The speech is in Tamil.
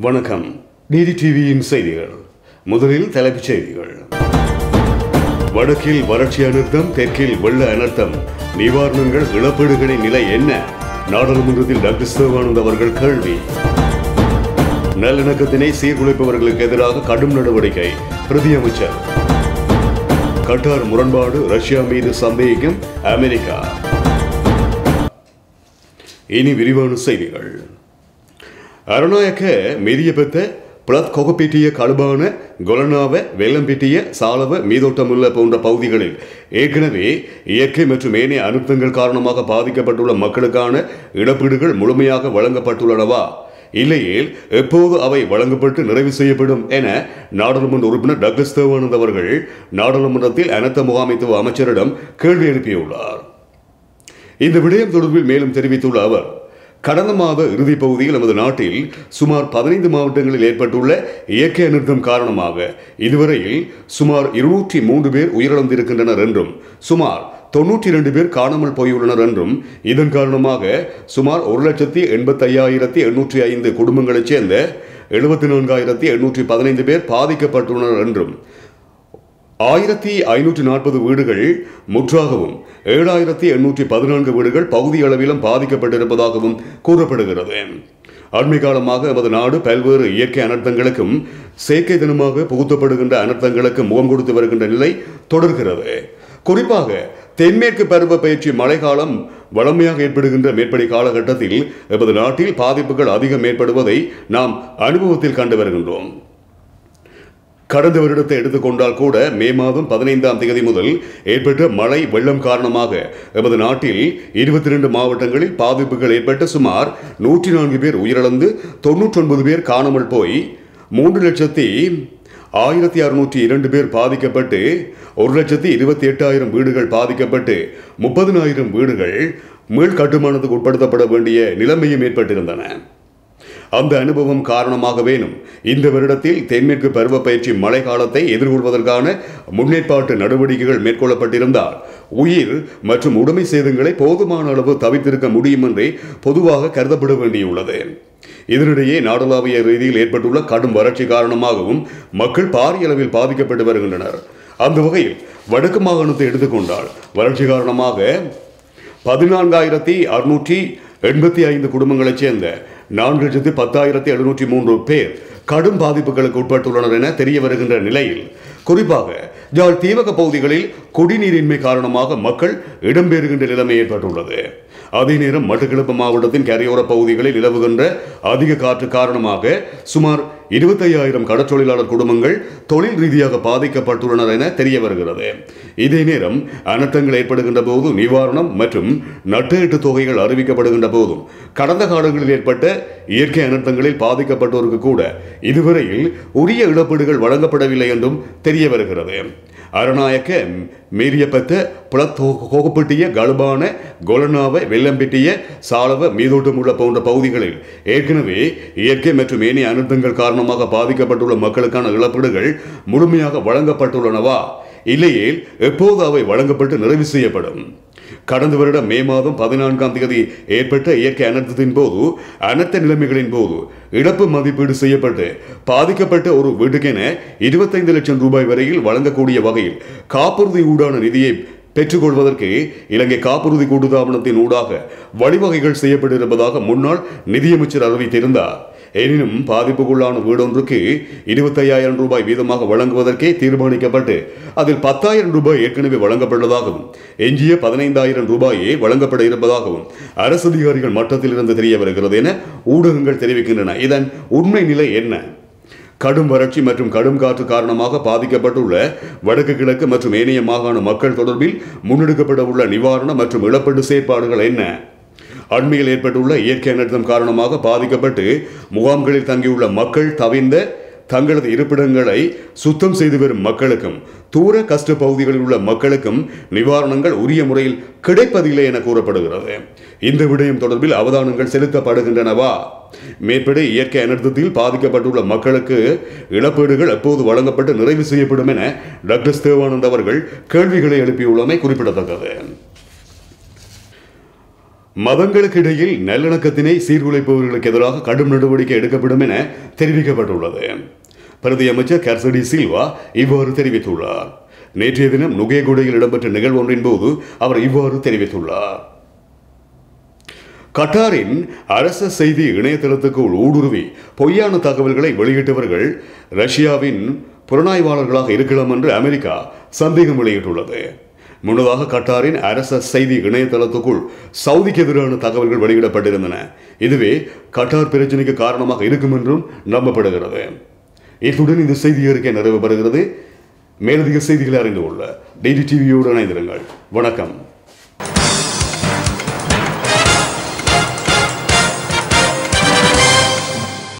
வணக்கம். டிடி டிவியின் செய்திகள். முதலில் தலைப்புச் செய்திகள். வடக்கில் வறட்சி அனர்த்தம் தெற்கில் வெள்ள அனர்த்தம். நிவாரணங்கள் இழப்பீடுகளின் நிலை என்ன? நாடாளுமன்றத்தில் டாக்டர் சிவானந்த் அவர்கள் கேள்வி. நல்லிணக்கத்தினை சீர்குலைப்பவர்களுக்கு எதிராக கடும் நடவடிக்கை பிரதி அமைச்சர். கட்டார் முரண்பாடு ரஷ்யா மீது சந்தேகிக்கும் அமெரிக்கா. இனி விரிவான செய்திகள். அருணாயக்க மிதியபெத்த புலத் கொகப்பிட்டிய கடுபான கொலனாவ வெள்ளம்பிட்டிய சாலவ மீதோட்டமுள்ள போன்ற பகுதிகளில் ஏற்கனவே இயற்கை மற்றும் ஏனைய அனுத்தங்கள் காரணமாக பாதிக்கப்பட்டுள்ள மக்களுக்கான இழப்பீடுகள் முழுமையாக வழங்கப்பட்டுள்ளனவா? இல்லையேல் எப்போது அவை வழங்கப்பட்டு நிறைவு செய்யப்படும் என நாடாளுமன்ற உறுப்பினர் டக்ளஸ் தேவானந்த் அவர்கள் நாடாளுமன்றத்தில் அனர்த்த முகாமைத்துவ அமைச்சரிடம் கேள்வி எழுப்பியுள்ளார். இந்த விடயம் தொடர்பில் மேலும் தெரிவித்துள்ள அவர் கடந்த மாத இறுதிப் பகுதியில் நமது நாட்டில் சுமார் பதினைந்து மாவட்டங்களில் ஏற்பட்டுள்ள இயற்கை அனர்த்தம் காரணமாக இதுவரையில் சுமார் இருநூற்றி மூன்று பேர் உயிரிழந்திருக்கின்றனர் என்றும் சுமார் தொன்னூற்றி இரண்டு பேர் காணாமல் போயுள்ளனர் என்றும் இதன் காரணமாக சுமார் ஒரு லட்சத்தி எண்பத்தி ஐயாயிரத்தி எண்ணூற்றி ஐந்து குடும்பங்களைச் சேர்ந்த எழுபத்தி நான்காயிரத்தி எண்ணூற்றி பதினைந்து பேர் பாதிக்கப்பட்டுள்ளனர் என்றும் ஆயிரத்தி ஐநூற்றி நாற்பது வீடுகள் முற்றாகவும் ஏழாயிரத்தி எண்ணூற்றி பதினான்கு வீடுகள் பகுதி அளவிலும் பாதிக்கப்பட்டிருப்பதாகவும் கூறப்படுகிறது. அண்மை காலமாக எமது நாடு பல்வேறு இயற்கை அனர்த்தங்களுக்கும் செயற்கை தினமாக புகுத்தப்படுகின்ற அனர்த்தங்களுக்கும் முகம் கொடுத்து வருகின்ற நிலை தொடர்கிறது. குறிப்பாக தென்மேற்கு பருவ பயிற்சி மழைக்காலம் வளமையாக ஏற்படுகின்ற மேற்படி காலகட்டத்தில் எமது நாட்டில் பாதிப்புகள் அதிகம் ஏற்படுவதை நாம் அனுபவத்தில் கண்டு வருகின்றோம். கடந்த வருடத்தை எடுத்துக்கொண்டால் கூட மே மாதம் பதினைந்தாம் தேதி முதல் ஏற்பட்ட மழை வெள்ளம் காரணமாக எமது நாட்டில் இருபத்தி ரெண்டு மாவட்டங்களில் பாதிப்புகள் ஏற்பட்டு சுமார் நூற்றி நான்கு பேர் உயிரிழந்து தொன்னூற்றி ஒன்பது பேர் காணாமல் போய் மூன்று லட்சத்தி ஆயிரத்தி அறுநூற்றி இரண்டு பேர் பாதிக்கப்பட்டு ஒரு லட்சத்தி இருபத்தி எட்டாயிரம் வீடுகள் பாதிக்கப்பட்டு முப்பதினாயிரம் வீடுகள் மீள் கட்டுமானத்துக்கு உட்படுத்தப்பட வேண்டிய நிலைமையும் ஏற்பட்டிருந்தன. அந்த அனுபவம் காரணமாகவேனும் இந்த வருடத்தில் தென்மேற்கு பருவ பயிற்சி மழை காலத்தை எதிர்கொள்வதற்கான முன்னேற்பாட்டு நடவடிக்கைகள் மேற்கொள்ளப்பட்டிருந்தால் உயிர் மற்றும் உடைமை சேதங்களை போதுமான அளவு தவிர்த்திருக்க முடியும் என்றே பொதுவாக கருதப்பட வேண்டியுள்ளது. இதனிடையே நாடளாவிய ரீதியில் ஏற்பட்டுள்ள கடும் வறட்சி காரணமாகவும் மக்கள் பாரிய அளவில் பாதிக்கப்பட்டு வருகின்றனர். அந்த வகையில் வடக்கு மாகாணத்தை எடுத்துக்கொண்டால் வறட்சி காரணமாக பதினான்காயிரத்தி அறுநூற்றி எண்பத்தி ஐந்து குடும்பங்களைச் சேர்ந்த நான்கு லட்சத்து பத்தாயிரத்தி எழுநூற்றி மூன்று பேர் கடும் பாதிப்புகளுக்கு உட்பட்டுள்ளனர் என தெரிய வருகின்ற நிலையில் குறிப்பாக யாழ் தீவக பகுதிகளில் குடிநீரின்மை காரணமாக மக்கள் இடம்பெறுகின்ற நிலைமை ஏற்பட்டுள்ளது. அதே நேரம் மட்டக்களப்பு மாவட்டத்தின் கரையோர பகுதிகளில் நிலவுகின்ற அதிக காற்று காரணமாக சுமார் இருபத்தையாயிரம் கடற்றொழிலாளர் குடும்பங்கள் தொழில் ரீதியாக பாதிக்கப்பட்டுள்ளனர் என தெரிய வருகிறது. இதே நேரம் அனர்த்தங்கள் ஏற்படுகின்ற போது நிவாரணம் மற்றும் நட்டீட்டு தொகைகள் அறிவிக்கப்படுகின்ற போதும் கடந்த காலங்களில் ஏற்பட்ட இயற்கை அனர்த்தங்களில் பாதிக்கப்பட்டோருக்கு கூட இதுவரையில் உரிய இழப்பீடுகள் வழங்கப்படவில்லை என்றும் தெரிய வருகிறது. அரணாயக்க மீறியப்பட்ட புலத்தொகுப்பட்டிய கலுபான கொலனாவ வெள்ளம்பிட்டிய சாலவ மீதோட்டமுள்ள போன்ற பகுதிகளில் ஏற்கனவே இயற்கை மற்றும் ஏனைய அனர்த்தங்கள் காரணமாக பாதிக்கப்பட்டுள்ள மக்களுக்கான இழப்பீடுகள் முழுமையாக வழங்கப்பட்டுள்ளனவா? இல்லையேல் எப்போது அவை வழங்கப்பட்டு நிறைவு செய்யப்படும்? கடந்த வருடம் மே மாதம் பதினான்காம் தேதி ஏற்பட்ட இயற்கை அனர்த்தத்தின் போது அனர்த்த நிலைமைகளின் போது இழப்பு மதிப்பீடு செய்யப்பட்டு பாதிக்கப்பட்ட ஒரு வீட்டுக்கென இருபத்தைந்து லட்சம் ரூபாய் வரையில் வழங்கக்கூடிய வகையில் காப்புறுதி ஊடான நிதியை பெற்றுக்கொள்வதற்கு இலங்கை காப்புறுதி கூட்டுத்தாபனத்தின் ஊடாக வழிவகைகள் செய்யப்பட்டிருப்பதாக முன்னாள் நிதியமைச்சர் அறிவித்திருந்தார். எனினும் பாதிப்புக்குள்ளான வீடொன்றுக்கு இருபத்தையாயிரம் ரூபாய் வீதமாக வழங்குவதற்கே தீர்மானிக்கப்பட்டு அதில் பத்தாயிரம் ரூபாய் ஏற்கனவே வழங்கப்பட்டதாகவும் எஞ்சிய பதினைந்தாயிரம் ரூபாயே வழங்கப்பட இருப்பதாகவும் அரசு அதிகாரிகள் மட்டத்தில் இருந்து தெரிய வருகிறது என ஊடகங்கள் தெரிவிக்கின்றன. இதன் உண்மை நிலை என்ன? கடும் வறட்சி மற்றும் கடும் காற்று காரணமாக பாதிக்கப்பட்டுள்ள வடக்கு கிழக்கு மற்றும் ஏனைய மாகாண மக்கள் தொடர்பில் முன்னெடுக்கப்பட உள்ள நிவாரண மற்றும் இழப்பீடு செயற்பாடுகள் என்ன? அண்மையில் ஏற்பட்டுள்ள இயற்கை அனர்த்தம் காரணமாக பாதிக்கப்பட்டு முகாம்களில் தங்கியுள்ள மக்கள் தவிர்ந்த தங்களது இருப்பிடங்களை சுத்தம் செய்து வரும் மக்களுக்கும் தூர கஷ்ட பகுதிகளில் உள்ள மக்களுக்கும் நிவாரணங்கள் உரிய முறையில் கிடைப்பதில்லை என கூறப்படுகிறது. இந்த விடயம் தொடர்பில் அவதானங்கள் செலுத்தப்படுகின்றனவா? மேற்படி இயற்கை அனர்த்தத்தில் பாதிக்கப்பட்டுள்ள மக்களுக்கு இழப்பீடுகள் எப்போது வழங்கப்பட்டு நிறைவு செய்யப்படும் என டாக்டர் தேவானந்த் அவர்கள் கேள்விகளை எழுப்பியுள்ளமை குறிப்பிடத்தக்கது. மதங்களுக்கு இடையில் நல்லிணக்கத்தினை சீர்குலைப்பவர்களுக்கு எதிராக கடும் நடவடிக்கை எடுக்கப்படும் என தெரிவிக்கப்பட்டுள்ளது. பிரதி அமைச்சர் கர்சடி சில்வா இவ்வாறு தெரிவித்துள்ளார். நேற்றைய தினம் நுகேகுடையில் இடம்பெற்ற நிகழ்வு ஒன்றின் போது அவர் இவ்வாறு தெரிவித்துள்ளார். கட்டாரின் அரச செய்தி இணையதளத்துக்குள் ஊடுருவி பொய்யான தகவல்களை வெளியிட்டவர்கள் ரஷ்யாவின் புலனாய்வாளர்களாக இருக்கலாம் என்று அமெரிக்கா சந்தேகம் வெளியிட்டுள்ளது. முன்னதாக கட்டாரின் அரச செய்தி இணையதளத்துக்குள் சவுதிக்கு எதிரான தகவல்கள் வெளியிடப்பட்டிருந்தன. இதுவே கட்டார் பிரச்சனைக்கு காரணமாக இருக்கும் என்றும் நம்பப்படுகிறது. இத்துடன் இந்த செய்தி அறிக்கை நிறைவு பெறுகிறது மேலதிக செய்திகளை அறிந்து கொள்ள டிடி டிவியோடு இணைந்திருங்கள். வணக்கம்.